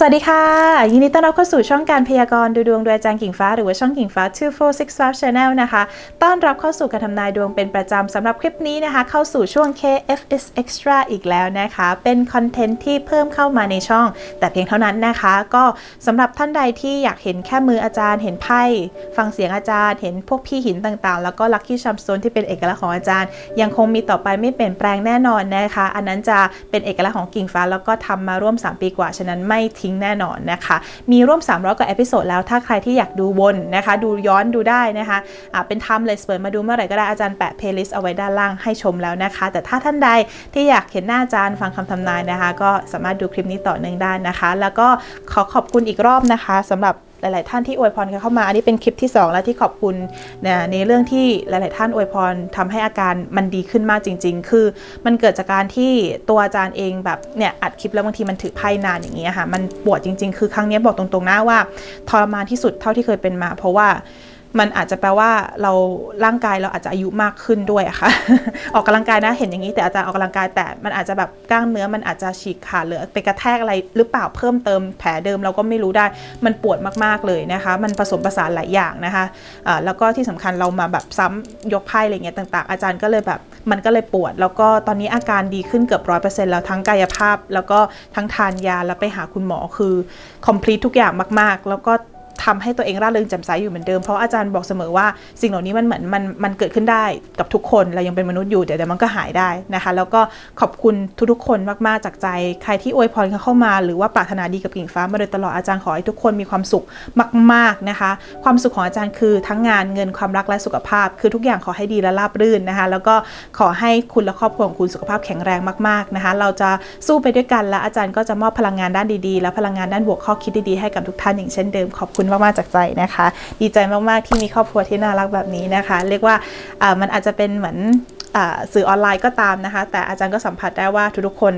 สวัสดีค่ะ ยินดีต้อนรับเข้าสู่ช่องการพยากรณ์ดูดวงโดยอาจารย์กิ่งฟ้า หรือว่าช่องกิ่งฟ้า 2465 Channel นะคะ ต้อนรับเข้าสู่การทำนายดวงเป็นประจำสำหรับคลิปนี้นะคะ เข้าสู่ช่วง KFS Extra อีกแล้วนะคะ เป็นคอนเทนต์ที่เพิ่มเข้ามาในช่อง แต่เพียงเท่านั้นนะคะ ก็สำหรับท่านใดที่อยากเห็นแค่มืออาจารย์เห็นไพ่ฟังเสียงอาจารย์ เห็นพวกพี่หินต่างๆ แล้วก็ลัคกี้ชัมโตนที่เป็นเอกลักษณ์ของอาจารย์ ยังคงมีต่อไปไม่เปลี่ยนแปลงแน่นอนนะคะ อันนั้นจะเป็นเอกลักษณ์ของกิ่งฟ้าแล้วก็ทำมาร่วม 3 ปีกว่าฉะนั้นไม่ทิ้งแน่นอนนะคะ มีร่วม 300 กว่าเอพิโซดแล้ว ถ้าใครที่อยากดูวนนะคะ ดูย้อนดูได้นะคะะเป็นทำเลยเปิดมาดูเมื่อไหร่ก็ได้อาจารย์แปะเพลย์ลิสต์เอาไว้ด้านล่างให้ชมแล้วนะคะ แต่ถ้าท่านใดที่อยากเห็นหน้าอาจารย์ฟังคำทำนายนะคะ ก็สามารถดูคลิปนี้ต่อเนื่องได้นะคะ แล้วก็ขอขอบคุณอีกรอบนะคะสำหรับ หลาย ๆ ท่านที่อวยพรเข้ามา อันนี้เป็นคลิปที่ 2 แล้วที่ขอบคุณนะในเรื่องที่หลาย ๆ ท่านอวยพรทำให้อาการมันดีขึ้นมากจริง ๆ คือมันเกิดจากการที่ตัวอาจารย์เองแบบเนี่ยอัดคลิปแล้วบางทีมันถือไพ่นานอย่างเงี้ยค่ะ มันปวดจริง ๆ คือครั้งนี้บอกตรง ๆ นะว่าทรมานที่สุดเท่าที่เคยเป็นมา เพราะว่า มันอาจจะแปลว่าเราร่างกายเราอาจจะอายุมากขึ้นด้วยอะค่ะ ออกกำลังกายนะเห็นอย่างนี้แต่อาจารย์ออกกำลังกายแต่มันอาจจะแบบกล้ามเนื้อมันอาจจะฉีกขาดหรือไปกระแทกอะไรหรือเปล่าเพิ่มเติมแผลเดิมเราก็ไม่รู้ได้มันปวดมากๆเลยนะคะ มันผสมผสานหลายอย่างนะคะอ่าแล้วก็ที่สำคัญเรามาแบบซ้ำยกไพ่อะไรเงี้ยต่าง ๆ อาจารย์ก็เลยแบบมันก็เลยปวด แล้วก็ตอนนี้อาการดีขึ้นเกือบร้อยเปอร์เซ็นต์แล้วทั้งกายภาพ แล้วก็ทั้งทานยาแล้วไปหาคุณหมอคือ complete ทุกอย่างมาก ๆ แล้วก็ ทำให้ตัวเองร่าเริงแจ่มใสอยู่เหมือนเดิมเพราะอาจารย์บอกเสมอว่าสิ่งเหล่านี้มันเหมือนมันมันเกิดขึ้นได้กับทุกคนเรายังเป็นมนุษย์อยู่เดี๋ยวเดี๋ยวมันก็หายได้นะคะ แล้วก็ขอบคุณทุกๆ คนมากๆจากใจ ใครที่อวยพรเข้ามา หรือว่าปรารถนาดีกับกิ่งฟ้ามาโดยตลอดอาจารย์ขอให้ทุกคนมีความสุขมาก ๆนะคะ ความสุขของอาจารย์คือทั้งงานเงินความรักและสุขภาพ คือทุกอย่างขอให้ดีและราบรื่นนะคะ แล้วก็ขอให้คุณและครอบครัวของคุณสุขภาพแข็งแรงมากๆนะคะ เราจะสู้ไปด้วยกันและอาจารย์ก็จะมอบพลังงานด้านดีๆ และพลังงานด้านบวกข้อคิดดีๆให้กับทุกท่านอย่างเช่นเดิมขอบคุณมากๆจากใจนะคะ ดีใจมากๆที่มีครอบครัวที่น่ารักแบบนี้นะคะ เรียกว่ามันอาจจะเป็นเหมือนสื่อออนไลน์ก็ตามนะคะ แต่อาจารย์ก็สัมผัสได้ว่าทุกๆคน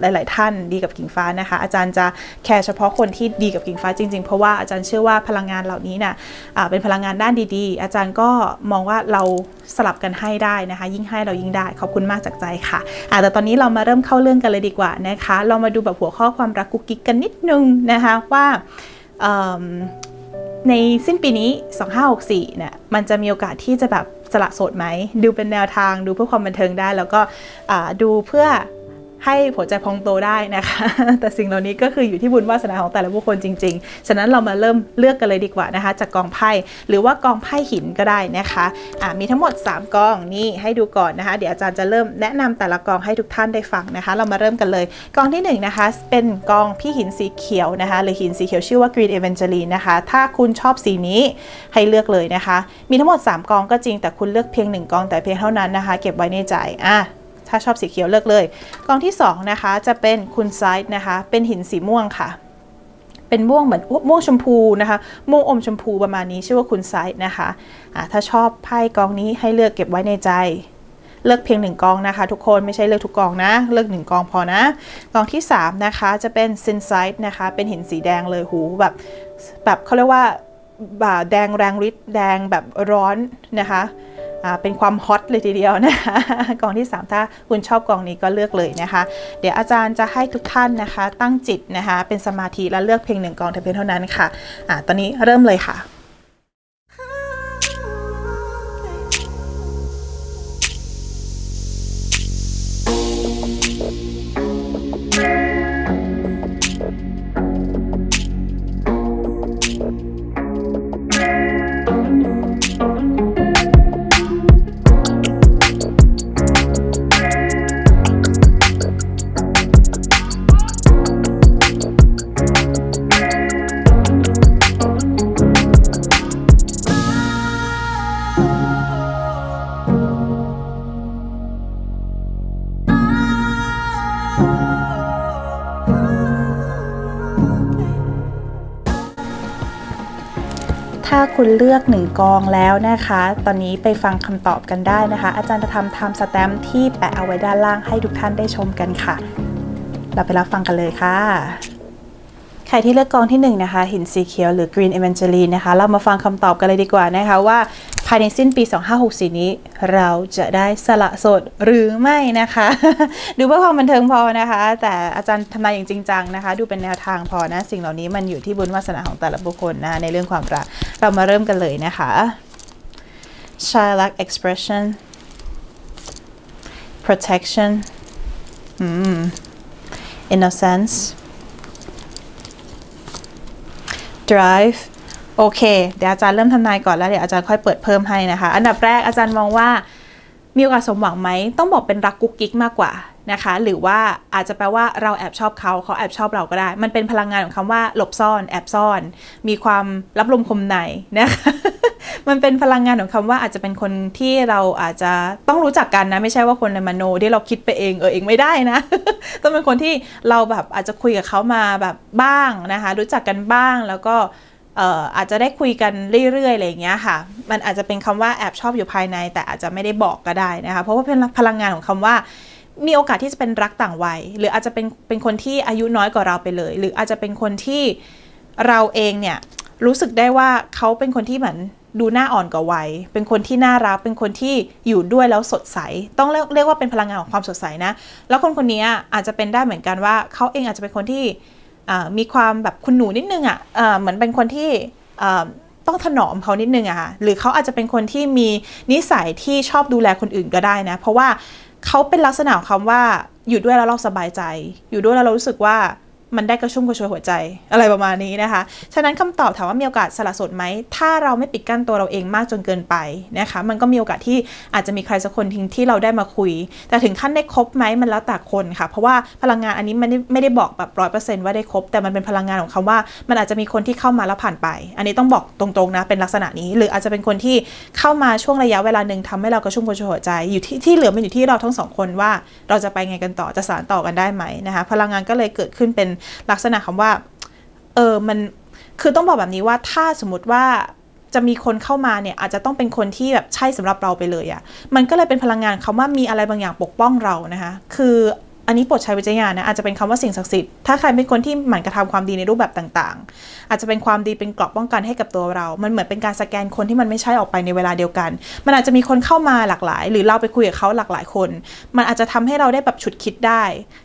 หลาย ๆ ท่านดีกับกิ่งฟ้านะคะ อาจารย์จะแคร์เฉพาะคนที่ดีกับกิ่งฟ้าจริง ๆ เพราะว่าอาจารย์เชื่อว่าพลังงานเหล่านี้น่ะอ่าเป็นพลังงานด้านดีๆ อาจารย์ก็มองว่าเราสลับกันให้ได้นะคะ ยิ่งให้เรายิ่งได้ขอบคุณมากจากใจค่ะอ่าแต่ตอนนี้เรามาเริ่มเข้าเรื่องกันเลยดีกว่านะคะ เรามาดูแบบหัวข้อความรักกุ๊กกิ๊กกันนิดนึงนะคะว่า ในสิ้นปีนี้ 2564เนี่ยมันจะมีโอกาสที่จะแบบสละโสดไหม ดูเป็นแนวทางดูเพื่อความบันเทิงได้ แล้วก็ดูเพื่อ ให้หัวใจพองโตได้นะคะ แต่สิ่งเหล่านี้ก็คืออยู่ที่บุญวาสนาของแต่ละบุคคลจริง ๆ ฉะนั้นเรามาเริ่มเลือกกันเลยดีกว่านะคะ จากกองไพ่หรือว่ากองไพ่หินก็ได้นะคะะมีทั้งหมด 3กองนี่ให้ดูก่อนนะคะ เดี๋ยวอาจารย์จะเริ่มแนะนำแต่ละกองให้ทุกท่านได้ฟังนะคะ เรามาเริ่มกันเลย กองที่1นงนะคะเป็นกองพี่หินสีเขียวนะคะหรือหินสีเขียวชื่อว่า Green Evangeline นะคะ ถ้าคุณชอบสีนี้ให้เลือกเลยนะคะ มีทั้งหมด 3 กองก็จริงแต่คุณเลือกเพียง 1 กองแต่เพียงเท่านั้นนะคะ เก็บไว้ในใจอะ ถ้าชอบสีเขียวเลือกเลย กองที่2นะคะจะเป็นคุณไซด์นะคะเป็นหินสีม่วงค่ะ เป็นม่วงเหมือนม่วงชมพูนะคะม่วงอมชมพูประมาณนี้ชื่อว่าคุณไซด์นะคะะถ้าชอบไพ่กองนี้ให้เลือกเก็บไว้ในใจเลือกเพียงหนึ่งกองนะคะ ทุกคนไม่ใช่เลือกทุกกองนะ เลือกหนึ่งกองพอนะกองที่ 3 นะคะจะเป็นซินไซด์นะคะ เป็นหินสีแดงเลยหูแบบแบบเขาเรียกว่าบ่าแดงแรงฤทธิ์แดงแบบร้อนนะคะ เป็นความฮอตเลยทีเดียวนะคะกองที่ 3 ถ้าคุณชอบกองนี้ก็เลือกเลยนะคะ เดี๋ยวอาจารย์จะให้ทุกท่านนะคะ ตั้งจิตนะคะ เป็นสมาธิแล้วเลือกเพียงหนึ่งกองแต่เพียงเท่านั้นค่ะอ่าตอนนี้เริ่มเลยค่ะ คุณเลือกหนึ่งกองแล้วนะคะ ตอนนี้ไปฟังคำตอบกันได้นะคะ อาจารย์จะทำไทม์สแตมป์ที่แปะเอาไว้ด้านล่างให้ทุกท่านได้ชมกันค่ะ เราไปรับฟังกันเลยค่ะ ใครที่เลือกกองที่1นะคะหินสีเขียวหรือ Green Evangeline นะคะ เรามาฟังคำตอบกันเลยดีกว่านะคะว่าภายในสิ้นปี 2564 นี้ เราจะได้สละสดหรือไม่นะคะ ดูเพื่อความบันเทิงพอนะคะ แต่อาจารย์ทำนายอย่างจริงจังนะคะ ดูเป็นแนวทางพอนะ สิ่งเหล่านี้มันอยู่ที่บุญวาสนาของแต่ละบุคคลนะในเรื่องความรัก เรามาเริ่มกันเลยนะคะ Childlike expression protection อืม innocence drive โอเค เดี๋ยวอาจารย์เริ่มทำนายก่อนแล้วเดี๋ยวอาจารย์ค่อยเปิดเพิ่มให้นะคะ อันดับแรกอาจารย์มองว่ามีโอกาสสมหวังไหม ต้องบอกเป็นรักกุ๊กกิ๊กมากกว่า นะคะ หรือว่าอาจจะแปลว่าเราแอบชอบเขาเขาแอบชอบเราก็ได้ มันเป็นพลังงานของคำว่า หลบซ่อนแอบซ่อน มีความรับลมคมในนะคะมันเป็นพลังงานของคำว่าอาจจะเป็นคนที่เราอาจจะต้องรู้จักกันนะ ไม่ใช่ว่าคนในมโนที่เราคิดไปเองเออเองไม่ได้นะ ต้องเป็นคนที่เราแบบอาจจะคุยกับเขามาแบบบ้างนะคะ รู้จักกันบ้างแล้วก็เอ่ออาจจะได้คุยกันเรื่อยๆอะไรอย่างเงี้ยค่ะ มันอาจจะเป็นคำว่าแอบชอบอยู่ภายใน แต่อาจจะไม่ได้บอกก็ได้นะคะ เพราะว่าเป็นพลังงานของคำว่า มีโอกาสที่จะเป็นรักต่างวัย หรืออาจจะเป็นเป็นคนที่อายุน้อยกว่าเราไปเลย หรืออาจจะเป็นคนที่เราเองเนี่ยรู้สึกได้ว่าเขาเป็นคนที่เหมือนดูหน้าอ่อนกว่าวัย เป็นคนที่น่ารัก เป็นคนที่อยู่ด้วยแล้วสดใส ต้องเรียกว่าเป็นพลังงานของความสดใสนะ แล้วคนคนนี้อาจจะเป็นได้เหมือนกันว่าเขาเองอาจจะเป็นคนที่มีความแบบคุณหนูนิดนึงอะ่ะเหมือนเป็นคนที่ต้องถนอมเขานิดนึงอะค่ะ หรือเขาอาจจะเป็นคนที่มีนิสัยที่ชอบดูแลคนอื่นก็ได้นะ เพราะว่า เขาเป็นลักษณะของคำว่าอยู่ด้วยแล้วเราสบายใจ อยู่ด้วยแล้วเรารู้สึกว่า มันได้กระชุ่มกระชวยหัวใจอะไรประมาณนี้นะคะ ฉะนั้นคำตอบถามว่ามีโอกาสสละสดไหม ถ้าเราไม่ปิดกั้นตัวเราเองมากจนเกินไปนะคะ มันก็มีโอกาสที่อาจจะมีใครสักคนทิ้งที่เราได้มาคุย แต่ถึงขั้นได้คบไหมมันแล้วแต่คนค่ะ เพราะว่าพลังงานอันนี้มันไม่ได้บอกแบบร้อยเปอร์เซ็นต์ว่าได้คบ แต่มันเป็นพลังงานของคำว่า มันอาจจะมีคนที่เข้ามาแล้วผ่านไป อันนี้ต้องบอกตรงๆนะ เป็นลักษณะนี้ หรืออาจจะเป็นคนที่เข้ามาช่วงระยะเวลาหนึ่งทำให้เรากระชุ่มกระชวยหัวใจ อยู่ที่ที่เหลือมันอยู่ที่เราทั้งสองคนว่า เราจะไปไงกันต่อ จะสานต่อกันได้ไหมนะคะ พลังงานก็เลยเกิดขึ้นเป็นลักษณะคำว่า เออมันคือต้องบอกแบบนี้ว่าถ้าสมมติว่าจะมีคนเข้ามาเนี่ยอาจจะต้องเป็นคนที่แบบใช่สำหรับเราไปเลยอะ่ะมันก็เลยเป็นพลังงานคำว่ามีอะไรบางอย่างปกป้องเรานะคะคืออันนี้โปรดใช้วิจารณญาณนะอาจจะเป็นคำว่าสิ่งศักดิ์สิทธิ์ถ้าใครเป็นคนที่หมั่นกระทำความดีในรูปแบบต่างๆ อาจจะเป็นความดีเป็นเกราะป้องกันให้กับตัวเรา มันเหมือนเป็นการสแกนคนที่มันไม่ใช่ออกไปในเวลาเดียวกัน มันอาจจะมีคนเข้ามาหลากหลาย หรือเราไปคุยกับเขาหลากหลายคน มันอาจจะทำให้เราได้แบบฉุดคิดได้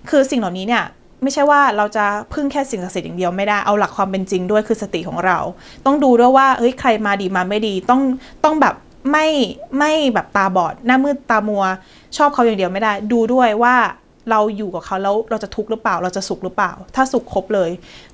คือสิ่งเหล่านี้เนี่ย ไม่ใช่ว่าเราจะพึ่งแค่สิ่งศักดิ์สิทธิ์อย่างเดียวไม่ได้เอาหลักความเป็นจริงด้วยคือสติของเรา ต้องดูด้วยว่าเฮ้ยใครมาดีมาไม่ดีต้องต้องแบบไม่ไม่แบบตาบอดหน้ามืดตามัว ชอบเขาอย่างเดียวไม่ได้ ดูด้วยว่าเราอยู่กับเขาแล้วเราจะทุกข์หรือเปล่า เราจะสุขหรือเปล่า ถ้าสุขครบเลย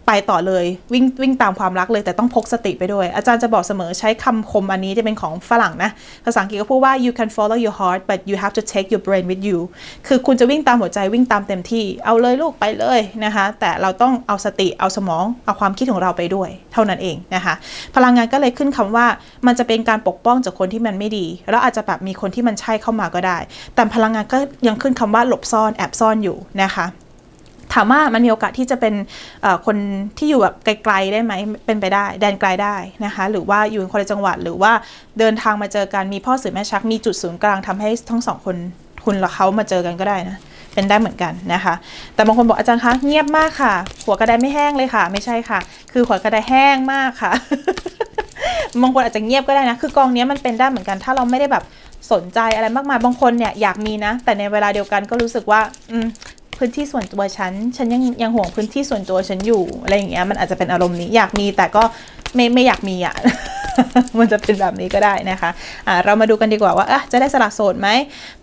ไปต่อเลยวิ่งวิ่งตามความรักเลยแต่ต้องพกสติไปด้วย อาจารย์จะบอกเสมอใช้คำคมอันนี้จะเป็นของฝรั่งนะ ภาษาอังกฤษก็พูดว่า you can follow your heart but you have to take your brain with you คือคุณจะวิ่งตามหัวใจวิ่งตามเต็มที่ เอาเลยลูกไปเลยนะคะ แต่เราต้องเอาสติเอาสมอง เอาความคิดของเราไปด้วย เท่านั้นเองนะคะ พลังงานก็เลยขึ้นคำว่ามันจะเป็นการปกป้องจากคนที่มันไม่ดี แล้วอาจจะแบบมีคนที่มันใช่เข้ามาก็ได้ แต่พลังงานก็ยังขึ้นคำว่าหลบซ่อนแอบซ่อนอยู่นะคะ ถามว่ามันมีโอกาสที่จะเป็นคนที่อยู่แบบไกลๆได้ไหมเป็นไปได้ แดนไกลได้นะคะ หรือว่าอยู่ในคนละจังหวัด หรือว่าเดินทางมาเจอกันมีพ่อสื่อแม่ชัก มีจุดศูนย์กลางทำให้ทั้งสองคนคุณและเขามาเจอกันก็ได้นะเป็นได้เหมือนกันนะคะ แต่บางคนบอกอาจารย์คะเงียบมากค่ะ หัวกระไดไม่แห้งเลยค่ะ ไม่ใช่ค่ะ คือหัวกระไดแห้งมากค่ะบางคนอาจจะเงียบก็ได้นะ คือกองนี้มันเป็นได้เหมือนกัน ถ้าเราไม่ได้แบบสนใจอะไรมากมาย บางคนเนี่ยอยากมีนะ แต่ในเวลาเดียวกันก็รู้สึกว่า อืม พื้นที่ส่วนตัวฉัน ฉันยังยังห่วงพื้นที่ส่วนตัวฉันอยู่อะไรอย่างเงี้ยมันอาจจะเป็นอารมณ์นี้อยากมีแต่ก็ไม่ไม่อยากมีอะ มันจะเป็นแบบนี้ก็ได้นะคะะเรามาดูกันดีกว่าว่าจะได้สละโสดไหม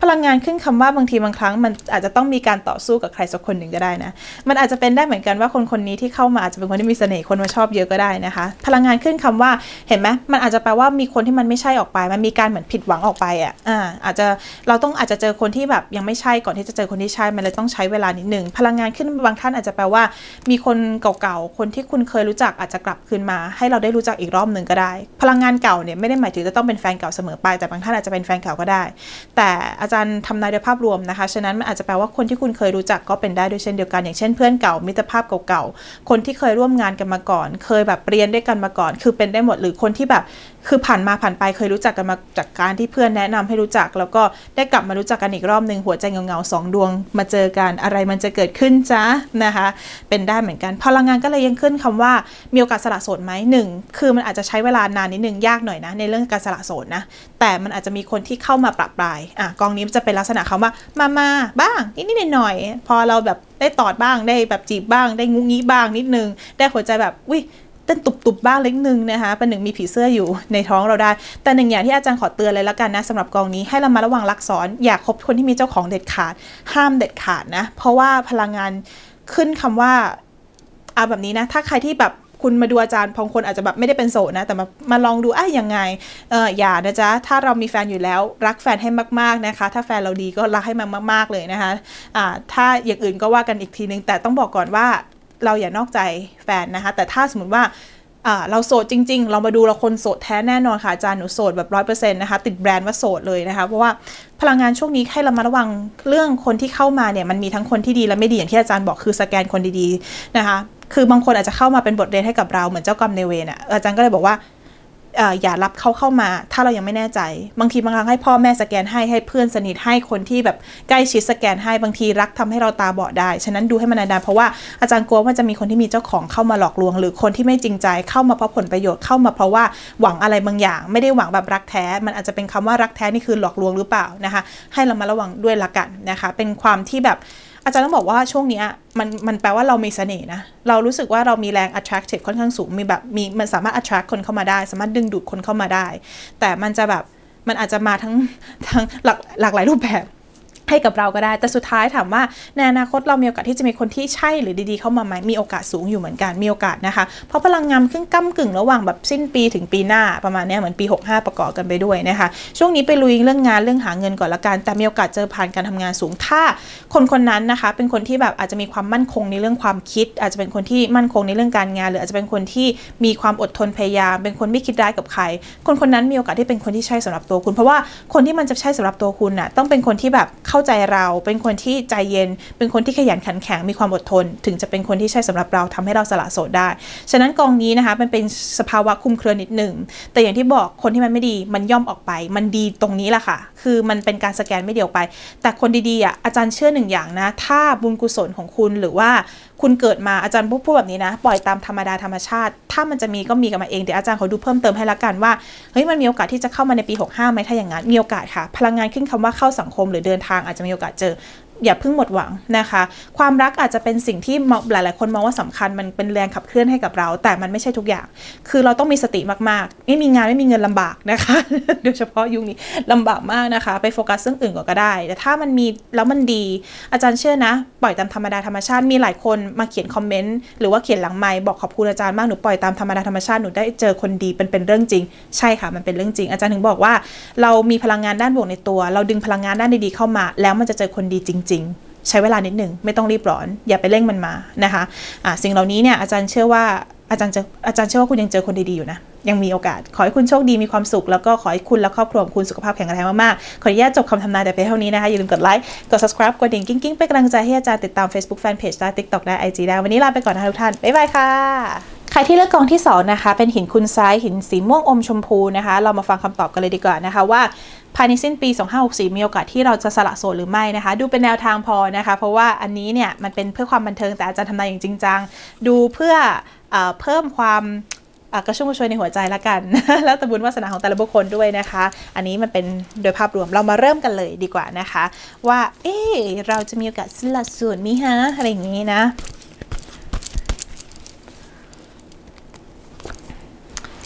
พลังงานขึ้นคำว่าบางทีบางครั้ง มันอาจจะต้องมีการต่อสู้กับใครสักคนหนึ่งก็ได้นะมันอาจจะเป็นได้เหมือนกันว่าคนคนนี้ที่เข้ามาอาจจะเป็นคนที่มีเสน่ห์คนมาชอบเยอะก็ได้นะคะ พลังงานขึ้นคำว่าเห็นไหมมันอาจจะแปลว่ามีคนที่มันไม่ใช่ออกไป มันมีการเหมือนผิดหวังออกไปอะอ่าอาจจะเราต้องอาจจะเจอคนที่แบบยังไม่ใช่ก่อนที่จะเจอคนที่ใช่มันเลยต้องใช้เวลานิดหนึ่งพลังงานขึ้นบางท่านอาจจะแปลว่า มีคนเก่าๆคนที่คุณเคยรู้จักอาจจะกลับคืนมา ให้เราได้รู้จักอีกรอบหนึ่งก็ได้ พพลังงานเก่าเนี่ยไม่ได้หมายถึงจะต้องเป็นแฟนเก่าเสมอไป แต่บางท่านอาจจะเป็นแฟนเก่าก็ได้ แต่อาจารย์ทำนายโดยภาพรวมนะคะ ฉะนั้นมันอาจจะแปลว่าคนที่คุณเคยรู้จักก็เป็นได้ด้วยเช่นเดียวกัน อย่างเช่นเพื่อนเก่ามิตรภาพเก่าๆ คนที่เคยร่วมงานกันมาก่อน เคยแบบเรียนด้วยกันมาก่อน คือเป็นได้หมดหรือคนที่แบบ คือผ่านมาผ่านไปเคยรู้จักกันมาจากการที่เพื่อนแนะนำให้รู้จัก แล้วก็ได้กลับมารู้จักกันอีกรอบหนึ่งหัวใจเงาๆสองดวง มาเจอกันอะไรมันจะเกิดขึ้นจ้านะคะ เป็นได้เหมือนกัน พลังงานก็เลยยังขึ้นคำว่ามีโอกาสสละโสดไหมหนึ่งคือมันอาจจะใช้เวลานานนิดนึงยากหน่อยนะ ในเรื่องการสละโสดนะแต่มันอาจจะมีคนที่เข้ามาปรับปลายอะกองนี้จะเป็นลักษณะคำว่ามามาบ้างนิดๆหน่อยๆพอเราแบบได้ตอดบ้างได้แบบจีบบ้าง ได้งุ้งงี้บ้างนิดนึง ได้หัวใจแบบวิ เต้นตุบๆบ้างเล็กนึงนะคะเป็นหนึ่งมีผีเสื้ออยู่ในท้องเราได้ แต่หนึ่งอย่างที่อาจารย์ขอเตือนเลยละกันนะสำหรับกองนี้ให้เรามาระวังรักซ้อนอย่าคบคนที่มีเจ้าของเด็ดขาด ห้ามเด็ดขาดนะ เพราะว่าพลังงานขึ้นคำว่าเอาแบบนี้นะ ถ้าใครที่แบบคุณมาดูอาจารย์บางคนอาจจะแบบไม่ได้เป็นโสดนะ แต่มามาลองดูอะยังไงเอออย่านะจ๊ะ ถ้าเรามีแฟนอยู่แล้ว รักแฟนให้มากๆนะคะ ถ้าแฟนเราดีก็รักให้มันมาก ๆเลยนะคะอ่าถ้าอย่างอื่นก็ว่ากันอีกทีนึง แต่ต้องบอกก่อนว่า เราอย่านอกใจแฟนนะคะ แต่ถ้าสมมติว่าเราโสดจริง ๆ เรามาดูเราคนโสดแท้แน่นอนค่ะอาจารย์หนูโสดแบบร้อยเปอร์เซ็นต์นะคะ ติดแบรนด์ว่าโสดเลยนะคะ เพราะว่าพลังงานช่วงนี้ให้เรามาระวังเรื่องคนที่เข้ามาเนี่ยมันมีทั้งคนที่ดีและไม่ดีอย่างที่อาจารย์บอกคือสแกนคนดีๆนะคะ คือบางคนอาจจะเข้ามาเป็นบทเรียนให้กับเราเหมือนเจ้ากรรมในเวรอะอาจารย์ก็เลยบอกว่า อย่ารับเขาเข้ามา ถ้าเรายังไม่แน่ใจ บางทีบางครั้งให้พ่อแม่สแกนให้ให้เพื่อนสนิทให้คนที่แบบใกล้ชิดสแกนให้บางทีรักทำให้เราตาบอดได้ ฉะนั้นดูให้มันนานๆเพราะว่าอาจารย์กลัวว่าจะมีคนที่มีเจ้าของเข้ามาหลอกลวง หรือคนที่ไม่จริงใจเข้ามาเพราะผลประโยชน์เข้ามาเพราะว่าหวังอะไรบางอย่าง ไม่ได้หวังแบบรักแท้ มันอาจจะเป็นคำว่ารักแท้นี่คือหลอกลวงหรือเปล่านะคะ ให้เรามาระวังด้วยละกันนะคะ เป็นความที่แบบ อาจารย์ต้องบอกว่าช่วงนี้มันมันแปลว่าเรามีเสน่ห์นะ เรารู้สึกว่าเรามีแรง attractive ค่อนข้างสูง มีแบบมีมันสามารถ attract คนเข้ามาได้ สามารถดึงดูดคนเข้ามาได้ แต่มันจะแบบมันอาจจะมาทั้งทั้งหลากหลากหลายรูปแบบ ให้กับเราก็ได้ แต่สุดท้ายถามว่าในอนาคตเรามีโอกาสที่จะมีคนที่ใช่หรือดีๆเข้ามาไหมมีโอกาสสูงอยู่เหมือนกันมีโอกาสนะคะ เพราะพลังงานขึ้นก้ากึ่งระหว่างแบบสิ้นปีถึงปีหน้าประมาณนี้เหมือนปี 65 ประกอบกันไปด้วยนะคะ ช่วงนี้ไปลุยเรื่องงานเรื่องหาเงินก่อนละกันแต่มีโอกาสเจอผ่านการทำงานสูงถ้า คนคนนั้นนะคะ เป็นคนที่แบบอาจจะมีความมั่นคงในเรื่องความคิด อาจจะเป็นคนที่มั่นคงในเรื่องการงาน หรืออาจจะเป็นคนที่มีความอดทนพยายาม เป็นคนไม่คิดร้ายกับใคร คนคนนั้นมีโอกาสที่เป็นคนที่ใช่สำหรับตัวคุณ เพราะว่าคนที่มันจะใช่สำหรับตัวคุณน่ะต้องเป็นคนที่แบบเข้าใจเรา เป็นคนที่ใจเย็น เป็นคนที่ขยันขันแข็ง มีความอดทน ถึงจะเป็นคนที่ใช่สำหรับเราทำให้เราสละโสดได้ ฉะนั้นกองนี้นะคะมันเป็นสภาวะคุมเครือนิดหนึ่ง แต่อย่างที่บอกคนที่มันไม่ดีมันย่อมออกไป มันดีตรงนี้แหละค่ะ คือมันเป็นการสแกนไม่เดียวไป แต่คนดีๆอะอาจารย์เชื่อหนึ่งอย่างนะ ถ้าบุญกุศลของคุณหรือว่าคุณเกิดมาอาจารย์พูดแบบนี้นะ ปล่อยตามธรรมดาธรรมชาติ ถ้ามันจะมีก็มีกันมาเองเดี๋ยวอาจารย์เขาดูเพิ่มเติมให้ละกันว่าเฮ้ยมันมีโอกาสที่จะเข้ามาในปี 65ไหมถ้าอย่างนั้นมีโอกาสค่ะ พลังงานขึ้นคำว่าเข้าสังคมหรือเดินทางอาจจะมีโอกาสเจอ อย่าเพิ่งหมดหวังนะคะ ความรักอาจจะเป็นสิ่งที่มองหลาย ๆ คนมองว่าสำคัญมันเป็นแรงขับเคลื่อนให้กับเรา แต่มันไม่ใช่ทุกอย่าง คือเราต้องมีสติมาก ๆ ไม่มีงานไม่มีเงินลำบากนะคะโดยเฉพาะยุคนี้ลำบากมากนะคะ ไปโฟกัสเรื่องอื่นก่อนก็ได้ แต่ถ้ามันมีแล้วมันดี อาจารย์เชื่อนะ ปล่อยตามธรรมดาธรรมชาติมีหลายคนมาเขียนคอมเมนต์หรือว่าเขียนหลังไมค์บอกขอบคุณอาจารย์มากหนูปล่อยตามธรรมดาธรรมชาติหนูได้เจอคนดีเป็นเป็นเรื่องจริง ใช่ค่ะมันเป็นเรื่องจริง อาจารย์ถึงบอกว่า เรามีพลังงานด้านบวกในตัว เราดึงพลังงานด้านดีๆเข้ามา แล้วมันจะเจอคนดีจริงๆ ใช้เวลานิดหนึ่งไม่ต้องรีบร้อน อย่าไปเร่งมันมานะคะะสิ่งเหล่านี้เนี่ยอาจารย์เชื่อว่าอาจารย์จะอาจารย์เชื่อว่าคุณยังเจอคนดีๆอยู่นะยังมีโอกาส ขอให้คุณโชคดีมีความสุข แล้วก็ขอให้คุณและครอบครัวของคุณสุขภาพแข็งแรงมากๆ ขออนุญาตจบคำทำนายแต่เพียงเท่านี้นะคะ อย่าลืมกดไลค์ กด subscribe กดดิ่งกิ้งๆ เป็นกำลังใจให้อาจารย์ติดตาม Facebook Fanpage ได้ TikTok ได้ IG ได้ วันนี้ลาไปก่อนนะคะทุกท่าน บ๊ายบายค่ะ ใครที่เลือกกองที่สองนะคะ เป็นหินคุณซ้ายหินสีม่วงอมชมพูนะคะ เรามาฟังคำตอบกันเลยดีกว่านะคะว่า ภายในสิ้นปี 2564 มีโอกาสที่เราจะสละโสดหรือไม่นะคะ ดูเป็นแนวทางพอนะคะ เพราะว่าอันนี้เนี่ยมันเป็นเพื่อความบันเทิงแต่อาจารย์ทำนายอย่างจริงจังดูเพื่อเอเพิ่มความกระชุ่มกระชวยในหัวใจละกัน แล้วแต่บุญวาสนาของแต่ละบุคคลด้วยนะคะ อันนี้มันเป็นโดยภาพรวมเรามาเริ่มกันเลยดีกว่านะคะ ว่า เอ๊เราจะมีโอกาสสละโสดมิฮะอะไรอย่างนี้นะ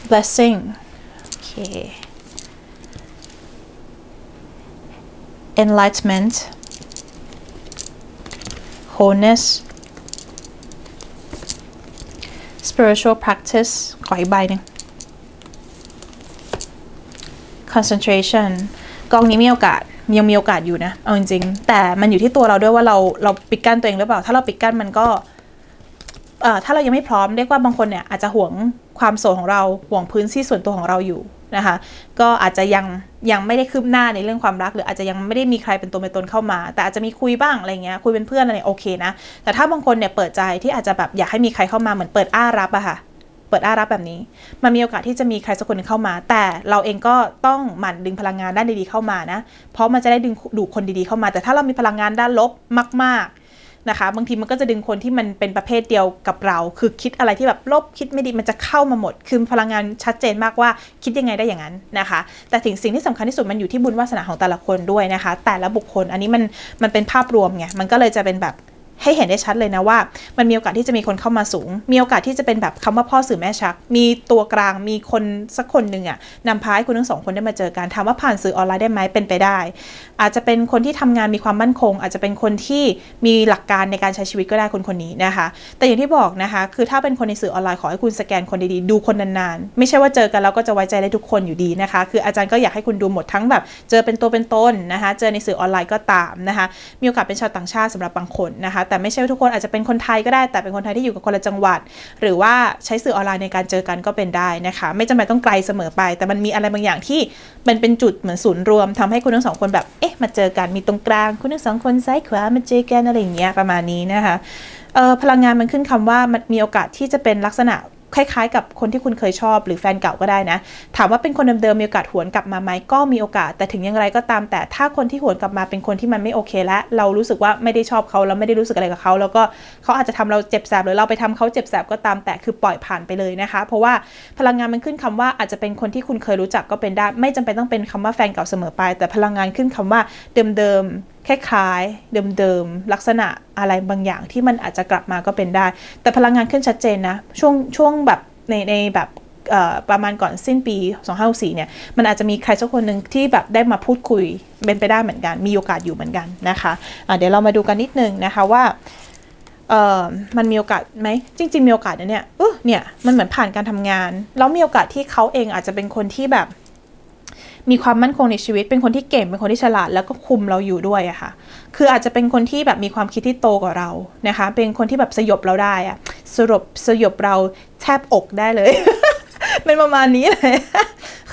blessing โอเค enlightenment wholeness spiritual practice ขออีกใบหนึ่ง concentration กองนี้มีโอกาสยังมีโอกาสอยู่นะ เอาจริงๆ แต่มันอยู่ที่ตัวเราด้วยว่าเราเราปิดกั้นตัวเองหรือเปล่า ถ้าเราปิดกั้นมันก็ถ้าเรายังไม่พร้อมเรียกว่าบางคนเนี่ยอาจจะห่วงความโสดของเราห่วงพื้นที่ส่วนตัวของเราอยู่ นะคะ ก็อาจจะยังยังไม่ได้คืบหน้าในเรื่องความรัก หรืออาจจะยังไม่ได้มีใครเป็นตัวเป็นตนเข้ามา แต่อาจจะมีคุยบ้างอะไรเงี้ยคุยเป็นเพื่อนอะไรโอเคนะแต่ถ้าบางคนเนี่ยเปิดใจที่อาจจะแบบอยากให้มีใครเข้ามาเหมือนเปิดอ้ารับอะค่ะเปิดอ้ารับแบบนี้ มันมีโอกาสที่จะมีใครสักคนนึงเข้ามา แต่เราเองก็ต้องหมั่นดึงพลังงานด้านดีๆเข้ามานะ เพราะมันจะได้ดึงดูดคนดีๆเข้ามา แต่ถ้าเรามีพลังงานด้านลบมาก นะคะ บางทีมันก็จะดึงคนที่มันเป็นประเภทเดียวกับเรา คือคิดอะไรที่แบบลบคิดไม่ดีมันจะเข้ามาหมด คือพลังงานชัดเจนมากว่าคิดยังไงได้อย่างนั้นนะคะ แต่ถึงสิ่งที่สำคัญที่สุดมันอยู่ที่บุญวาสนาของแต่ละคนด้วยนะคะ แต่ละบุคคลอันนี้มันมันเป็นภาพรวมไงมันก็เลยจะเป็นแบบ ให้เห็นได้ชัดเลยนะว่า มันมีโอกาสที่จะมีคนเข้ามาสูง มีโอกาสที่จะเป็นแบบคำว่าพ่อสื่อแม่ชัก มีตัวกลางมีคนสักคนหนึ่งอะนำพาให้คุณทั้งสองคนได้มาเจอกันถามว่าผ่านสื่อออนไลน์ได้ไหมเป็นไปได้ อาจจะเป็นคนที่ทำงานมีความมั่นคง อาจจะเป็นคนที่มีหลักการในการใช้ชีวิตก็ได้คนคนนี้นะคะ แต่อย่างที่บอกนะคะ คือถ้าเป็นคนในสื่อออนไลน์ขอให้คุณสแกนคนดีๆดูคนนานๆ ไม่ใช่ว่าเจอกันแล้วก็จะไว้ใจได้ทุกคนอยู่ดีนะคะ คืออาจารย์ก็อยากให้คุณดูหมดทั้งแบบ เจอเป็นตัวเป็นตนนะคะ เจอในสื่อออนไลน์ก็ตามนะคะ มีโอกาสเป็นชาวต่างชาติสำหรับบางคนนะคะแต่ไม่ใช่ว่าทุกคนอาจจะเป็นคนไทยก็ได้ แต่เป็นคนไทยที่อยู่กับคนละจังหวัด หรือว่าใช้สื่อออนไลน์ในการเจอกันก็เป็นได้นะคะ ไม่จำเป็นต้องไกลเสมอไป แต่มันมีอะไรบางอย่างที่มันเป็นจุดเหมือนศูนย์รวมทำให้คุณทั้งสองคนแบบเอ๊ะมาเจอกันมีตรงกลาง คุณทั้งสองคนซ้ายขวามาเจอกันอะไรอย่างเงี้ยประมาณนี้นะคะพลังงานมันขึ้นคำว่ามันมีโอกาสที่จะเป็นลักษณะ คล้ายๆ กับคนที่คุณเคยชอบหรือแฟนเก่าก็ได้นะ ถามว่าเป็นคนเดิมๆมีโอกาสหวนกลับมาไหมก็มีโอกาส แต่ถึงอย่างไรก็ตาม แต่ถ้าคนที่หวนกลับมาเป็นคนที่มันไม่โอเคและเรารู้สึกว่าไม่ได้ชอบเขาแล้วไม่ได้รู้สึกอะไรกับเขาแล้วก็เขาอาจจะทำเราเจ็บแสบหรือเราไปทำเขาเจ็บแสบก็ตามแต่คือปล่อยผ่านไปเลยนะคะ เพราะว่าพลังงานมันขึ้นคำว่าอาจจะเป็นคนที่คุณเคยรู้จักก็เป็นได้ ไม่จำเป็นต้องเป็นคำว่าแฟนเก่าเสมอไป แต่พลังงานขึ้นคำว่าเดิมๆคล้ายๆเดิมๆลักษณะอะไรบางอย่างที่มันอาจจะกลับมาก็เป็นได้ แต่พลังงานขึ้นชัดเจนนะ ช่วงช่วงแบบในในแบบประมาณก่อนสิ้นปี 2564เนี่ย มันอาจจะมีใครสักคนหนึ่งที่แบบได้มาพูดคุยเป็นไปได้เหมือนกัน มีโอกาสอยู่เหมือนกันนะคะะเดี๋ยวเรามาดูกันนิดนึงนะคะว่าเออมันมีโอกาสไหมจริง ๆ มีโอกาสนะเนี่ยเออเนี่ย มันเหมือนผ่านการทำงาน แล้วมีโอกาสที่เขาเองอาจจะเป็นคนที่แบบ มีความมั่นคงในชีวิต เป็นคนที่เก่ง เป็นคนที่ฉลาด แล้วก็คุมเราอยู่ด้วยอะค่ะ คืออาจจะเป็นคนที่แบบมีความคิดที่โตกว่าเรา นะคะ เป็นคนที่แบบสยบเราได้อะสรบสยบเราแทบอกได้เลย เป็นประมาณนี้เลย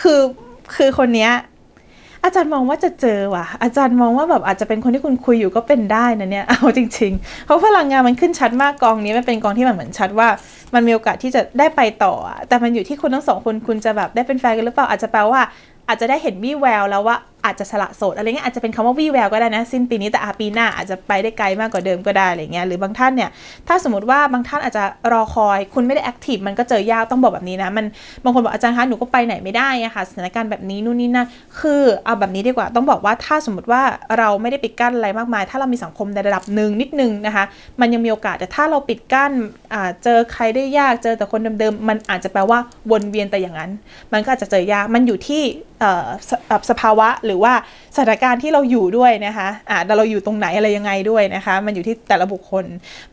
คือ คือคนเนี้ยอาจารย์มองว่าจะเจอว่ะ อาจารย์มองว่าแบบอาจจะเป็นคนที่คุณคุยอยู่ก็เป็นได้นะเนี่ย เอาจริงๆ เพราะพลังงานมันขึ้นชัดมากกองนี้มันเป็นกองที่มันเหมือนชัดว่า มันมีโอกาสที่จะได้ไปต่อ แต่มันอยู่ที่คุณทั้งสองคนคุณจะแบบได้เป็นแฟนกันหรือเปล่า อาจจะแปลว่า อาจจะได้เห็นวี่แววแล้วว่า อาจจะสละโสดอะไรเงี้ยอาจจะเป็นคำว่าวี่แววก็ได้นะ สิ้นปีนี้แต่อาปีหน้าอาจจะไปได้ไกลมากกว่าเดิมก็ได้อะไรเงี้ยหรือบางท่านเนี่ยถ้าสมมติว่าบางท่านอาจจะรอคอยคุณไม่ได้แอคทีฟมันก็เจอยากต้องบอกแบบนี้นะมันบางคนบอกอาจารย์คะหนูก็ไปไหนไม่ได้อะค่ะสถานการณ์แบบนี้นู่นนี่นั่นคือเอาแบบนี้ดีกว่าต้องบอกว่าถ้าสมมติว่าเราไม่ได้ปิดกั้นอะไรมากมาย ถ้าเรามีสังคมในระดับหนึ่งนิดนึงนะคะมันยังมีโอกาสแต่ถ้าเราปิดกั้นอ่าเจอใครได้ยากเจอแต่คนเดิมๆมันอาจจะแปลว่าวนเวียนแต่อย่างนั้น มันก็อาจจะเจอยากมันอยู่ที่สเอ่อสภาวะหรือว่าสถานการณ์ที่เราอยู่ด้วยนะคะอ่าแต่เราอยู่ตรงไหนอะไรยังไงด้วยนะคะ มันอยู่ที่แต่ละบุคคล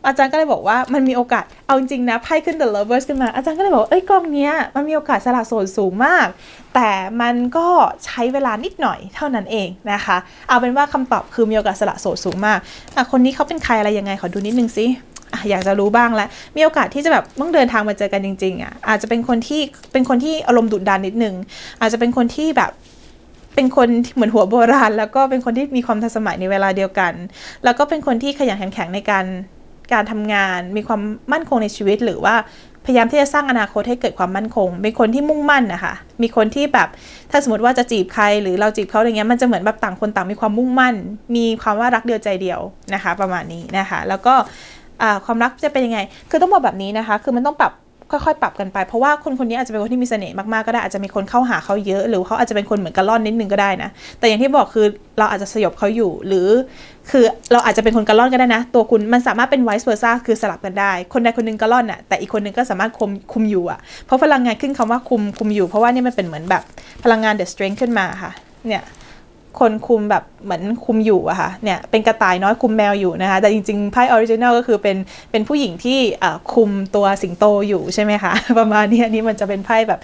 อาจารย์ก็เลยบอกว่ามันมีโอกาสเอาจริงนะไพ่ขึ้น the lovers ขึ้นมาอาจารย์ก็เลยบอกเอ้ยกองเนี้ยมันมีโอกาสสละโสดสูงมาก แต่มันก็ใช้เวลานิดหน่อยเท่านั้นเองนะคะ เอาเป็นว่าคำตอบคือมีโอกาสสละโสดสูงมากอะคนนี้เขาเป็นใครอะไรยังไงขอดูนิดนึงสิอะอยากจะรู้บ้างแล้ว มีโอกาสที่จะแบบต้องเดินทางมาเจอกันจริงๆอะอาจจะเป็นคนที่เป็นคนที่อารมณ์ดุดันนิดนึง อาจจะเป็นคนที่แบบ เป็นคนเหมือนหัวโบราณ แล้วก็เป็นคนที่มีความทันสมัยในเวลาเดียวกัน แล้วก็เป็นคนที่ขยันขันแข็งในการการทำงาน มีความมั่นคงในชีวิต หรือว่าพยายามที่จะสร้างอนาคตให้เกิดความมั่นคง เป็นคนที่มุ่งมั่นนะคะ มีคนที่แบบ ถ้าสมมติว่าจะจีบใครหรือเราจีบเขาอะไรเงี้ย มันจะเหมือนแบบต่างคนต่างมีความมุ่งมั่น มีความว่ารักเดียวใจเดียวนะคะ ประมาณนี้นะคะ แล้วก็ความรักจะเป็นยังไง คือต้องบอกแบบนี้นะคะ คือมันต้องปรับ ค่อยๆ ปรับกันไป เพราะว่าคนคนนี้อาจจะเป็นคนที่มีเสน่ห์มากๆก็ได้อาจจะมีคนเข้าหาเขาเยอะ หรือเขาอาจจะเป็นคนเหมือนกระล่อนนิดนึงก็ได้นะ แต่อย่างที่บอกคือเราอาจจะสยบเขาอยู่หรือ คือเราอาจจะเป็นคนกระล่อนก็ได้นะ ตัวคุณมันสามารถเป็น vice versa คือสลับกันได้ คนใดคนหนึงกระล่อนอะแต่อีกคนหนึงก็สามารถคุมคุมอยู่อะเพราะพลังงานขึ้นคำว่าคุมคุมอยู่ เพราะว่านี่มันเป็นเหมือนแบบพลังงาน the strength ขึ้นมาค่ะเนี่ย คนคุมแบบเหมือนคุมอยู่อะค่ะเนี่ยเป็นกระต่ายน้อยคุมแมวอยู่นะคะ แต่จริงๆไพ่ออริจินัลก็คือเป็นเป็นผู้หญิงที่คุมตัวสิงโตอยู่ใช่ไหมคะ ประมาณนี้อันนี้มันจะเป็นไพ่แบบ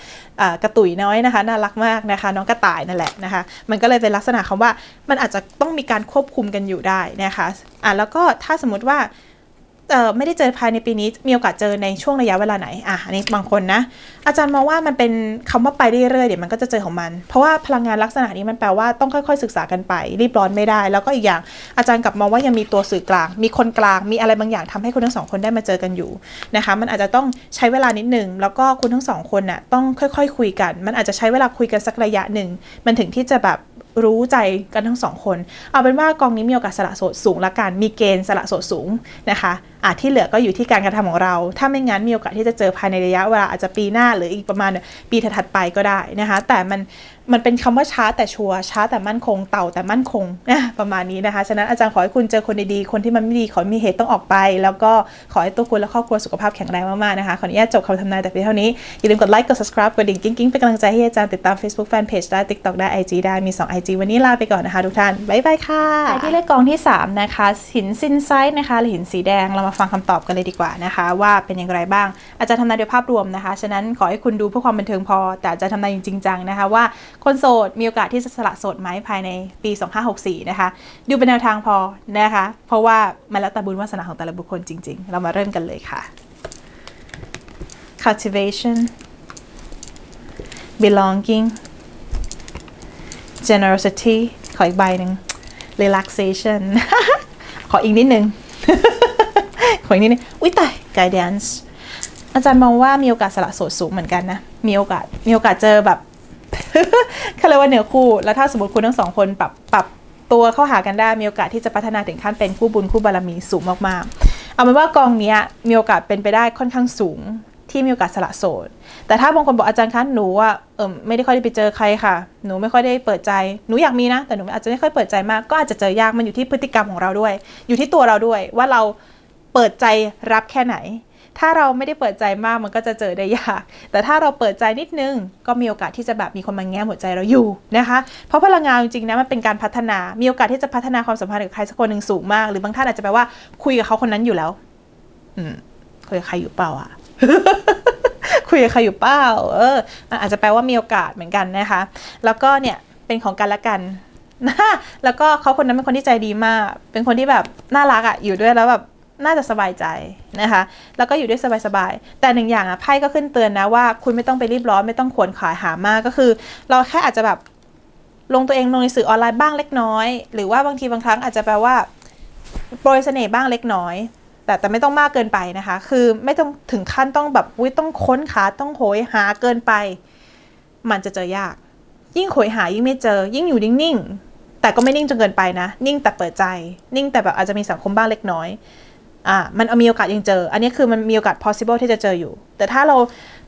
กระตุยน้อยนะคะ น่ารักมากนะคะ น้องกระต่ายนั่นแหละนะคะ มันก็เลยเป็นลักษณะคำว่ามันอาจจะต้องมีการควบคุมกันอยู่ได้นะคะอะแล้วก็ถ้าสมมติว่า ไม่ได้เจอภายในปีนี้มีโอกาสเจอในช่วงระยะเวลาไหนอะอันนี้บางคนนะ อาจารย์มองว่ามันเป็นคำว่าไปเรื่อยๆเดี๋ยวมันก็จะเจอของมัน เพราะว่าพลังงานลักษณะนี้มันแปลว่าต้องค่อยๆศึกษากันไป รีบร้อนไม่ได้ แล้วก็อีกอย่างอาจารย์กลับมองว่ายังมีตัวสื่อกลาง มีคนกลางมีอะไรบางอย่างทำให้คุณทั้งสองคนได้มาเจอกันอยู่นะคะมันอาจจะต้องใช้เวลานิดหนึ่งแล้วก็คุณทั้งสองคนน่ะต้องค่อยๆ คุยกัน มันอาจจะใช้เวลาคุยกันสักระยะหนึ่งมันถึงที่จะแบบ รู้ใจกันทั้งสองคน เอาเป็นว่ากองนี้มีโอกาสสละโสดสูงละกัน มีเกณฑ์สละโสดสูงนะคะอาจที่เหลือก็อยู่ที่การกระทำของเรา ถ้าไม่งั้นมีโอกาสที่จะเจอภายในระยะเวลาอาจจะปีหน้าหรืออีกประมาณปีถัดๆไปก็ได้นะคะ แต่มัน มันเป็นคำว่าช้าแต่ชัวร์ช้าแต่มั่นคงเต่าแต่มั่นคงนะประมาณนี้นะคะฉะนั้นอาจารย์ขอให้คุณเจอคนดีๆคนที่มันไม่ดีขอให้มีเหตุต้องออกไป แล้วก็ขอให้ตัวคุณและครอบครัวสุขภาพแข็งแรงมากๆนะคะขออนุญาตจบคำทำนายแต่เพียงเท่านี้ อย่าลืมกดไลค์กด subscribe กดดิ่งกิ๊งๆเป็นกำลังใจให้อาจารย์ติดตาม Facebook Fanpage ได้ TikTok ได้ IG ได้มี 2 IG วันนี้ลาไปก่อนนะคะทุกท่านบ๊ายบายค่ะที่เลขกองที่ 3 นะคะ หินซินไซด์นะคะหรือหินสีแดงเรามาฟังคำตอบกันเลยดีกว่านะคะ ว่าเป็นอย่างไรบ้างอาจารย์ทำนายโดยภาพรวมนะคะฉะนั้นขอให้คุณดูเพื่อความบันเทิงพอ แต่อาจารย์ทำนายจริงๆจังนะคะว่าคนโสดมีโอกาสที่จะสละโสดไหมภายในปี 2564 นะคะ ดูเป็นแนวทางพอนะคะ เพราะว่ามันแล้วแต่บุญวาสนาของแต่ละบุคคลจริง ๆ เรามาเริ่มกันเลยค่ะ cultivation belonging generosity ขออีกใบหนึ่ง relaxation ขออีกนิดนึง ขออีกนิดนึง อุ้ยตาย guidance อาจารย์มองว่ามีโอกาสสละโสดสูงเหมือนกันนะ มีโอกาส มีโอกาสเจอแบบ เขาเรียกว่าเนื้อคู่ แล้วถ้าสมมติคุณทั้งสองคนปรับปรับตัวเข้าหากันได้มีโอกาสที่จะพัฒนาถึงขั้นเป็นคู่บุญคู่บารมีสูงมากๆ เอาเป็นว่ากองนี้มีโอกาสเป็นไปได้ค่อนข้างสูงที่มีโอกาสสละโสด แต่ถ้าบางคนบอกอาจารย์คะหนูว่าเออไม่ได้ค่อยได้ไปเจอใครค่ะ หนูไม่ค่อยได้เปิดใจ หนูอยากมีนะ แต่หนูอาจจะไม่ค่อยเปิดใจมาก ก็อาจจะเจอยาก มันอยู่ที่พฤติกรรมของเราด้วย อยู่ที่ตัวเราด้วย ว่าเราเปิดใจรับแค่ไหน ถ้าเราไม่ได้เปิดใจมากมันก็จะเจอได้ยาก แต่ถ้าเราเปิดใจนิดนึง ก็มีโอกาสที่จะแบบมีคนมาแง้มหัวใจเราอยู่นะคะ เพราะพลังงานจริงๆนะมันเป็นการพัฒนา มีโอกาสที่จะพัฒนาความสัมพันธ์กับใครสักคนหนึ่งสูงมาก หรือบางท่านอาจจะแปลว่าคุยกับเขาคนนั้นอยู่แล้ว อืมคุยกับใครอยู่เปล่าอะคุยกับใครอยู่เปล่า เออ มันอาจจะแปลว่ามีโอกาสเหมือนกันนะคะ แล้วก็เนี่ยเป็นของกันและกันนะแล้วก็เขาคนนั้นเป็นคนที่ใจดีมาก เป็นคนที่แบบน่ารักอะอยู่ด้วยแล้วแบบ น่าจะสบายใจนะคะ แล้วก็อยู่ด้วยสบายๆ แต่หนึ่งอย่างอะไพ่ก็ขึ้นเตือนนะว่าคุณไม่ต้องไปรีบร้อนไม่ต้องขวนขวายหามากก็คือ เราแค่อาจจะแบบลงตัวเองลงในสื่อออนไลน์บ้างเล็กน้อย หรือว่าบางทีบางครั้งอาจจะแปลว่าโปรยเสน่ห์บ้างเล็กน้อย แต่แต่ไม่ต้องมากเกินไปนะคะ คือไม่ต้องถึงขั้นต้องแบบอุ้ยต้องค้นหาต้องโหยหาเกินไป มันจะเจอยาก ยิ่งโหยหายิ่งไม่เจอ ยิ่งอยู่นิ่งๆแต่ก็ไม่นิ่งจนเกินไปนะ นิ่งแต่เปิดใจ นิ่งแต่แบบอาจจะมีสังคมบ้างเล็กน้อย อ่ามันมีโอกาสยังเจอ อันนี้คือมันมีโอกาส possible ที่จะเจออยู่ แต่ถ้าเรา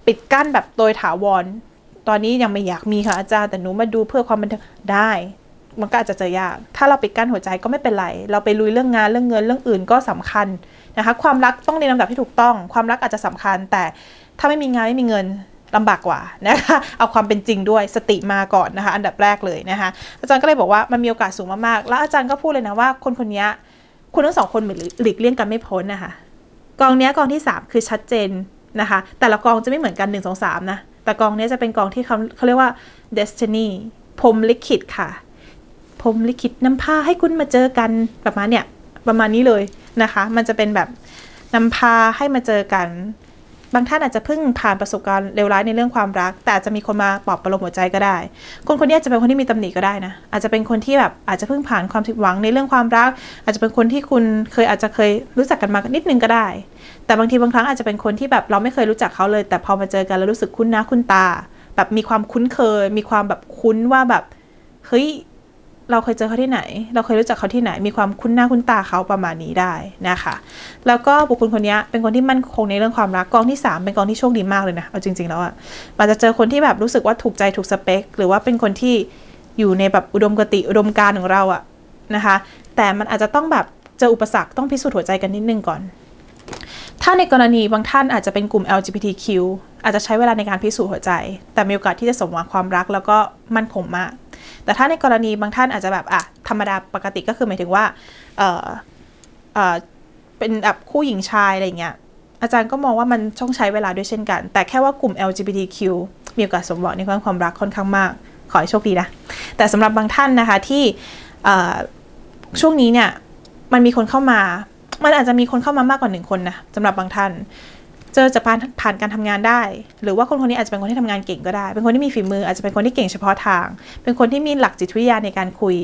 ปิดกั้นแบบโดยถาวร ตอนนี้ยังไม่อยากมีค่ะอาจารย์ แต่หนูมาดูเพื่อความบันเทิงได้ มันก็อาจจะเจอยาก ถ้าเราปิดกั้นหัวใจก็ไม่เป็นไร เราไปลุยเรื่องงานเรื่องเงินเรื่องอื่นก็สำคัญนะคะ ความรักต้องเรียนลำดับที่ถูกต้อง ความรักอาจจะสำคัญ แต่ถ้าไม่มีงานไม่มีเงินลำบากกว่านะคะ เอาความเป็นจริงด้วยสติมาก่อนนะคะ อันดับแรกเลยนะคะ อาจารย์ก็เลยบอกว่ามันมีโอกาสสูงมากๆ แล้วอาจารย์ก็พูดเลยนะว่าคนคนนี้ คุณทั้งสองคนเหมือนหลีกเลี่ยงกันไม่พ้นนะคะกองนี้กองที่ 3 คือชัดเจนนะคะ แต่ละกองจะไม่เหมือนกัน 1 2 3 นะ แต่กองนี้จะเป็นกองที่เขาเขาเรียกว่า destiny พรมลิขิตค่ะ พรมลิขิตนำพาให้คุณมาเจอกันประมาณเนี้ยประมาณนี้เลยนะคะ มันจะเป็นแบบนำพาให้มาเจอกัน บางท่านอาจจะเพิ่งผ่านประสบการณ์เลวร้ายในเรื่องความรัก แต่อาจจะมีคนมาปลอบประโลมหัวใจก็ได้ คนคนนี้อาจจะเป็นคนที่มีตำหนิก็ได้นะ อาจจะเป็นคนที่แบบอาจจะเพิ่งผ่านความผิดหวังในเรื่องความรัก อาจจะเป็นคนที่คุณเคยอาจจะเคยรู้จักกันมานิดนึงก็ได้ แต่บางทีบางครั้งอาจจะเป็นคนที่แบบเราไม่เคยรู้จักเขาเลย แต่พอมาเจอกันแล้วรู้สึกคุ้นหน้าคุ้นตา แบบมีความคุ้นเคย มีความแบบคุ้นว่าแบบเฮ้ย เราเคยเจอเขาที่ไหน เราเคยรู้จักเขาที่ไหน มีความคุ้นหน้าคุ้นตาเขาประมาณนี้ได้นะคะ แล้วก็บุคคลคนนี้เป็นคนที่มั่นคงในเรื่องความรักกองที่ 3 เป็นกองที่โชคดีมากเลยนะเอาจริง ๆ แล้วอะมันจะเจอคนที่แบบรู้สึกว่าถูกใจถูกสเปค หรือว่าเป็นคนที่อยู่ในแบบอุดมคติอุดมการของเราอะนะคะ แต่มันอาจจะต้องแบบเจออุปสรรคต้องพิสูจน์หัวใจกันนิดนึงก่อน ถ้าในกรณีบางท่านอาจจะเป็นกลุ่ม LGBTQ อาจจะใช้เวลาในการพิสูจน์หัวใจ แต่มีโอกาสที่จะสมหวังความรักแล้วก็มั่นคงมาก แต่ถ้าในกรณีบางท่านอาจจะแบบอะธรรมดาปกติก็คือหมายถึงว่าเออเออเป็นแบบคู่หญิงชายอะไรเงี้ยอาจารย์ก็มองว่ามันต้องใช้เวลาด้วยเช่นกัน แต่แค่ว่ากลุ่ม LGBTQ มีโอกาสสมหวังในเรื่องความรักค่อนข้างมาก ขอให้โชคดีนะ แต่สำหรับบางท่านนะคะที่ช่วงนี้เนี่ยมันมีคนเข้ามา มันอาจจะมีคนเข้ามามากกว่าหนึ่งคนนะสำหรับบางท่าน เจอจากผ่านผ่านการทำงานได้ หรือว่าคนคนนี้อาจจะเป็นคนที่ทำงานเก่งก็ได้ เป็นคนที่มีฝีมืออาจจะเป็นคนที่เก่งเฉพาะทาง เป็นคนที่มีหลักจิตวิทยาในการคุย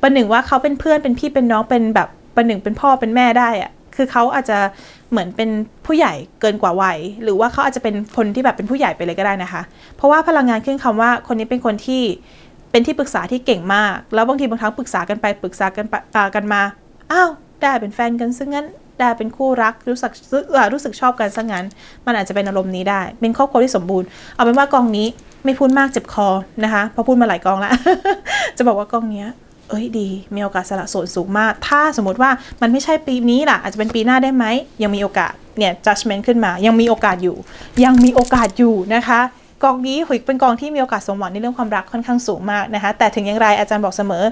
ประหนึ่งว่าเขาเป็นเพื่อนเป็นพี่เป็นน้องเป็นแบบประหนึ่งเป็นพ่อเป็นแม่ได้อะคือเขาอาจจะเหมือนเป็นผู้ใหญ่เกินกว่าวัย หรือว่าเขาอาจจะเป็นคนที่แบบเป็นผู้ใหญ่ไปเลยก็ได้นะคะ เพราะว่าพลังงานขึ้นคำว่าคนนี้เป็นคนที่เป็นที่ปรึกษาที่เก่งมาก แล้วบางทีบางครั้งปรึกษากันไปปรึกษากันไปกันมา อ้าว ได้เป็นแฟนกันซะงั้นได้เป็นคู่รักรู้สึกรู้สึกชอบกันซะงั้น มันอาจจะเป็นอารมณ์นี้ได้ เป็นครอบครัวที่สมบูรณ์ เอาเป็นว่ากองนี้ไม่พูดมากเจ็บคอนะคะเพราะพูดมาหลายกองแล้ว จะบอกว่ากองเนี้ยเอ้ยดี มีโอกาสสละโสดสูงมาก ถ้าสมมติว่ามันไม่ใช่ปีนี้ล่ะ อาจจะเป็นปีหน้าได้ไหม ยังมีโอกาส เนี่ย judgment ขึ้นมา ยังมีโอกาสอยู่ ยังมีโอกาสอยู่นะคะ กองนี้หุยเป็นกองที่มีโอกาสสมหวังในเรื่องความรักค่อนข้างสูงมากนะคะ แต่ถึงอย่างไรอาจารย์บอกเสมอ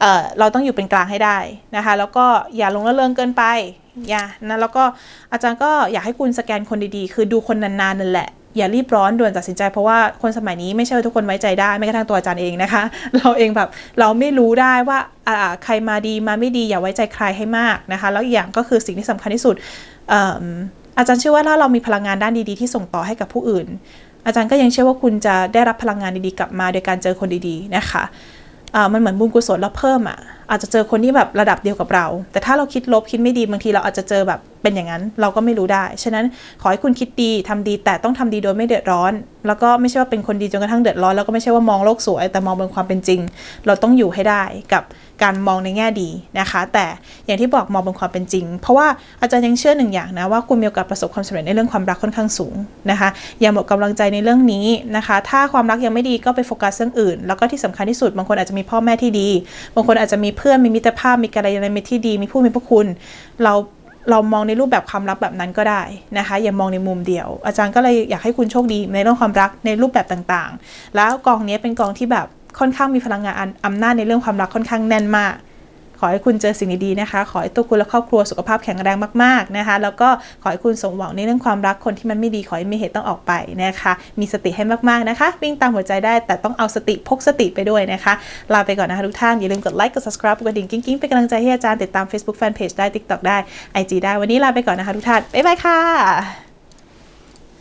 เอ่อเราต้องอยู่เป็นกลางให้ได้นะคะ แล้วก็อย่าลงละเลงเกินไปอย่านะแล้วก็อาจารย์ก็อยากให้คุณสแกนคนดีๆ คือดูคนนานๆนั่นแหละอย่ารีบร้อนด่วนตัดสินใจเพราะว่าคนสมัยนี้ไม่ใช่ว่าทุกคนไว้ใจได้ไม่กระทั่งตัวอาจารย์เองนะคะ เราเองแบบเราไม่รู้ได้ว่าใครมาดีมาไม่ดีอย่าไว้ใจใครให้มากนะคะแล้วอย่างก็คือสิ่งที่สำคัญที่สุดอาจารย์เชื่อว่าถ้าเรามีพลังงานด้านดีๆที่ส่งต่อให้กับผู้อื่น อาจารย์ก็ยังเชื่อว่าคุณจะได้รับพลังงานดีๆกลับมาโดยการเจอคนดีๆนะคะอ่ามันเหมือนบุญกุศลเราเพิ่มอะอาจจะเจอคนที่แบบระดับเดียวกับเรา แต่ถ้าเราคิดลบคิดไม่ดีบางทีเราอาจจะเจอแบบ เป็นอย่างนั้นเราก็ไม่รู้ได้ ฉะนั้นขอให้คุณคิดดีทำดีแต่ต้องทำดีโดยไม่เดือดร้อน แล้วก็ไม่ใช่ว่าเป็นคนดีจนกระทั่งเดือดร้อน แล้วก็ไม่ใช่ว่ามองโลกสวย แต่มองบนความเป็นจริง เราต้องอยู่ให้ได้กับการมองในแง่ดีนะคะ แต่อย่างที่บอกมองบนความเป็นจริง เพราะว่าอาจารย์ยังเชื่อหนึ่งอย่างนะว่าคุณมีโอกาสประสบความสำเร็จในเรื่องความรักค่อนข้างสูงนะคะอย่าหมดกำลังใจในเรื่องนี้นะคะ ถ้าความรักยังไม่ดีก็ไปโฟกัสเรื่องอื่น แล้วก็ที่สำคัญที่สุดบางคนอาจจะมีพ่อแม่ที่ดี บางคนอาจจะมีเพื่อนมีมิตรภาพมีกัลยาณมิตรที่ดี มีผู้มีพระคุณ เรา เรามองในรูปแบบความรักแบบนั้นก็ได้นะคะ อย่ามองในมุมเดียว อาจารย์ก็เลยอยากให้คุณโชคดีในเรื่องความรักในรูปแบบต่างๆ แล้วกองนี้เป็นกองที่แบบค่อนข้างมีพลังงานอำนาจในเรื่องความรักค่อนข้างแน่นมาก อให้คุณเจอสิ่งดีๆนะคะ ขอให้ตัวคุณและครอบครัวสุขภาพแข็งแรงมากๆนะคะ แล้วก็ขอให้คุณสมหวังในเรื่องความรักคนที่มันไม่ดีขอให้มีเหตุต้องออกไปนะคะ มีสติให้มากๆนะคะ วิ่งตามหัวใจได้แต่ต้องเอาสติพกสติไปด้วยนะคะ ลาไปก่อนนะคะทุกท่าน อย่าลืมกดไลค์กด subscribe กดดิ่งกิ้งๆเป็นกำลังใจให้อาจารย์ติดตาม Facebook Fanpage ได้ TikTok ได้ IG ได้วันนี้ลาไปก่อนนะคะทุกท่านบ๊ายบายค่ะ